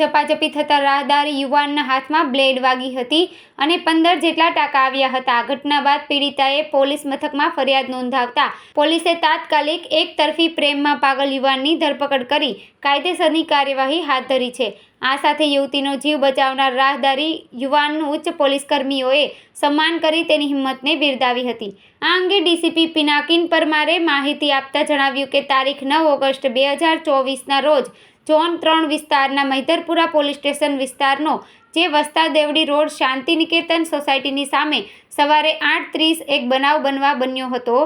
ઝપાઝપી થતા રાહદારી યુવાનના હાથમાં બ્લેડ વાગી હતી અને પંદર જેટલા ટાંકા આવ્યા હતા. ઘટના બાદ પીડિતાએ પોલીસ મથકમાં ફરિયાદ નોંધાવતા પોલીસે તાત્કાલિક એક તરફી પ્રેમમાં પાગલ યુવાનની ધરપકડ કરી કાયદેસરની કાર્યવાહી હાથ ધરી છે. આ સાથે યુવતીનો જીવ બચાવનાર રાહદારી યુવાનનું ઉચ્ચ પોલીસ કર્મીઓએ સન્માન કરી તેની હિંમતને બિરદાવી હતી. આ અંગે ડીસીપી પિનાકિન પરમારે માહિતી આપતા જણાવ્યું કે તારીખ નવ ઓગસ્ટ બે હજાર ચોવીસના રોજ ઝોન ત્રણ વિસ્તારના મૈધરપુરા પોલીસ સ્ટેશન વિસ્તારનો, જે વસ્તા દેવડી રોડ શાંતિ નિકેતન સોસાયટીની સામે સવારે આઠ ત્રીસ એક બનાવ બનવા બન્યો હતો,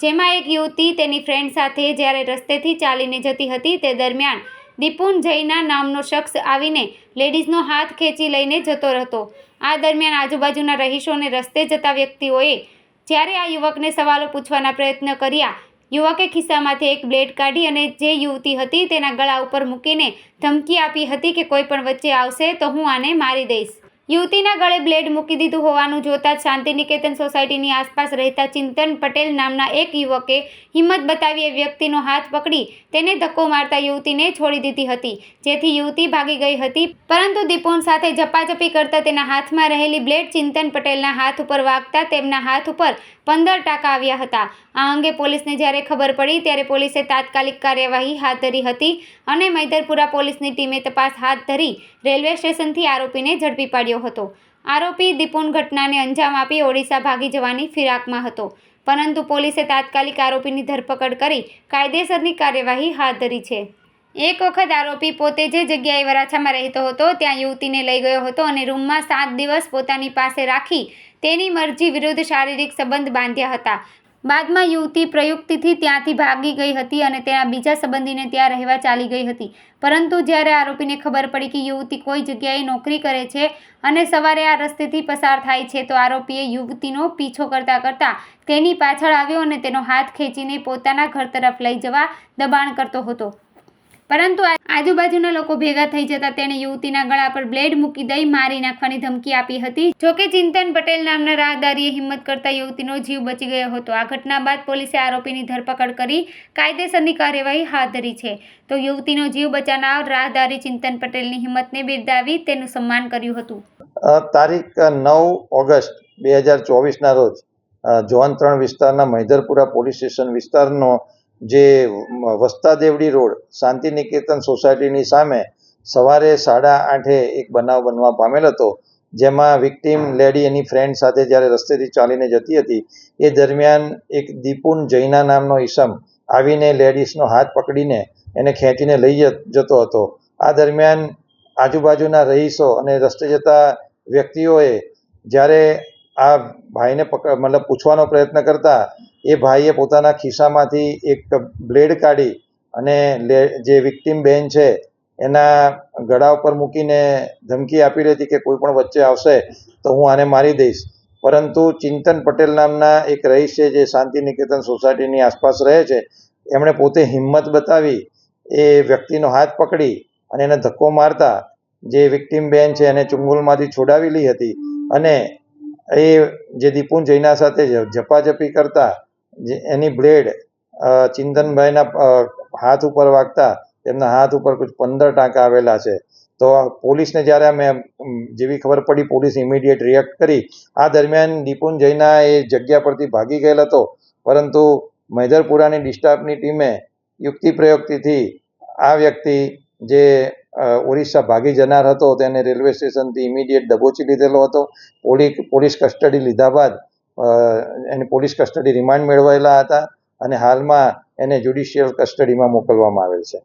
જેમાં એક યુવતી તેની ફ્રેન્ડ સાથે જ્યારે રસ્તેથી ચાલીને જતી હતી તે દરમિયાન દીપુન જૈના નામનો શખ્સ આવીને લેડીઝનો હાથ ખેંચી લઈને જતો હતો આ દરમિયાન આજુબાજુના રહીશોને રસ્તે જતા વ્યક્તિઓએ જ્યારે આ યુવકને સવાલો પૂછવાના પ્રયત્ન કર્યા યુવકે ખિસ્સામાંથી એક બ્લેડ કાઢી અને જે યુવતી હતી તેના ગળા ઉપર મૂકીને ધમકી આપી હતી કે કોઈ પણ વચ્ચે આવશે તો હું આને મારી દઈશ. યુવતીના ગળે બ્લેડ મૂકી દીધું હોવાનું જોતા જ શાંતિનિકેતન સોસાયટીની આસપાસ રહેતા ચિંતન પટેલ નામના એક યુવકે હિંમત બતાવી એ વ્યક્તિનો હાથ પકડી તેને ધક્કો મારતા યુવતીને છોડી દીધી હતી. જેથી યુવતી ભાગી ગઈ હતી. પરંતુ દીપોન સાથે ઝપાઝપી કરતા તેના હાથમાં રહેલી બ્લેડ ચિંતન પટેલના હાથ ઉપર વાગતા તેમના હાથ ઉપર પંદર ટાંકા આવ્યા હતા. આ અંગે પોલીસને જ્યારે ખબર પડી ત્યારે પોલીસે તાત્કાલિક કાર્યવાહી હાથ ધરી હતી અને મૈદરપુરા પોલીસની ટીમે તપાસ હાથ ધરી રેલવે સ્ટેશનથી આરોપીને ઝડપી પાડ્યો. હતો. આરોપી દીપુન ઘટનાને અંજામ આપી ઓડિશા ભાગી જવાની ફિરાકમાં હતો. પરંતુ પોલીસે તાત્કાલિક આરોપીની ધરપકડ કરી કાયદેસરની કાર્યવાહી હાથ ધરી છે. એક વખત આરોપી પોતે જે જગ્યાએ વરાછામાં રહેતો હતો, ત્યાં યુવતીને લઈ ગયો હતો અને રૂમમાં સાત દિવસ પોતાની પાસે રાખી તેની મરજી વિરુદ્ધ શારીરિક સંબંધ બાંધ્યા હતા. બાદમાં યુવતી પ્રયુક્તિથી ત્યાંથી ભાગી ગઈ હતી અને તેના બીજા સંબંધીને ત્યાં રહેવા ચાલી ગઈ હતી. પરંતુ જ્યારે આરોપીને ખબર પડી કે યુવતી કોઈ જગ્યાએ નોકરી કરે છે અને સવારે આ રસ્તેથી પસાર થાય છે, તો આરોપીએ યુવતીનો પીછો કરતાં કરતાં તેની પાછળ આવ્યો અને તેનો હાથ ખેંચીને પોતાના ઘર તરફ લઈ જવા દબાણ કરતો હતો. પરંતુ આજુબાજુના લોકો ભેગા થઈ જતા તેણે યુવતીના ગળા પર બ્લેડ મૂકી દઈ મારી નાખવાની ધમકી આપી હતી. જોકે ચિંતન પટેલ નામના રાહદારીએ હિંમત કરતા યુવતીનો જીવ બચી ગયો હતો. આ ઘટના બાદ પોલીસે આરોપીની ધરપકડ કરી કાયદેસરની કાર્યવાહી હાથ ધરી છે. તો યુવતીનો જીવ બચાવનાર રાહદારી ચિંતન પટેલની હિંમતને બિરદાવી તેનું સન્માન કર્યું હતું. તારીખ નવ ઓગસ્ટ બે હજાર ચોવીસના રોજ જોન ત્રણ વિસ્તારના મહિધરપુરા પોલીસ સ્ટેશન વિસ્તારનો જે વસ્તા દેવડી રોડ શાંતિ નિકેતન સોસાયટીની સામે સવારે સાડા આઠે એક બનાવ બનવા પામેલ હતો, જેમાં વિક્ટીમ લેડી એની ફ્રેન્ડ સાથે જ્યારે રસ્તેથી ચાલીને જતી હતી, એ દરમિયાન એક દીપુન જૈના નામનો ઈસમ આવીને લેડીઝનો હાથ પકડીને એને ખેંચીને લઈ જતો હતો. આ દરમિયાન આજુબાજુના રહીશો અને રસ્તે જતા વ્યક્તિઓએ જ્યારે આ ભાઈને મતલબ પૂછવાનો પ્રયત્ન કરતા એ ભાઈએ પોતાના ખિસ્સામાંથી એક બ્લેડ કાઢી અને જે વિક્ટીમ બેન છે, એના ગળા ઉપર મૂકીને ધમકી આપી રહી હતી કે કોઈ પણ વચ્ચે આવશે તો હું આને મારી દઈશ. પરંતુ ચિંતન પટેલ નામના એક રહીશ છે જે શાંતિ નિકેતન સોસાયટીની આસપાસ રહે છે, એમણે પોતે હિંમત બતાવી, એ વ્યક્તિનો હાથ પકડી અને એને ધક્કો મારતા જે વિક્ટીમ બેન છે એને ચુંગલમાંથી છોડાવેલી હતી અને એ જે દીપુન જૈના સાથે ઝપાઝપી કરતા જે એની બ્લેડ ચિંતનભાઈના હાથ ઉપર વાગતા તેમના હાથ ઉપર કુછ પંદર ટાંકા આવેલા છે. તો પોલીસને જ્યારે અમે જેવી ખબર પડી, પોલીસ ઇમિડિયેટ રિએક્ટ કરી. આ દરમિયાન દીપુન જૈના એ જગ્યા પરથી ભાગી ગયેલ હતો. પરંતુ મૈધરપુરાની ડિસ્ટાફની ટીમે યુક્તિ પ્રયુક્તિથી આ વ્યક્તિ જે ઓરિસ્સા ભાગી જનાર હતો તેને રેલવે સ્ટેશનથી ઇમિડિયેટ દબોચી લીધેલો હતો. પોલીસ પોલીસ કસ્ટડી લીધા બાદ એને પોલીસ કસ્ટડી રિમાન્ડ મેળવેલા હતા અને હાલમાં એને જ્યુડિશિયલ કસ્ટડીમાં મોકલવામાં આવેલ છે.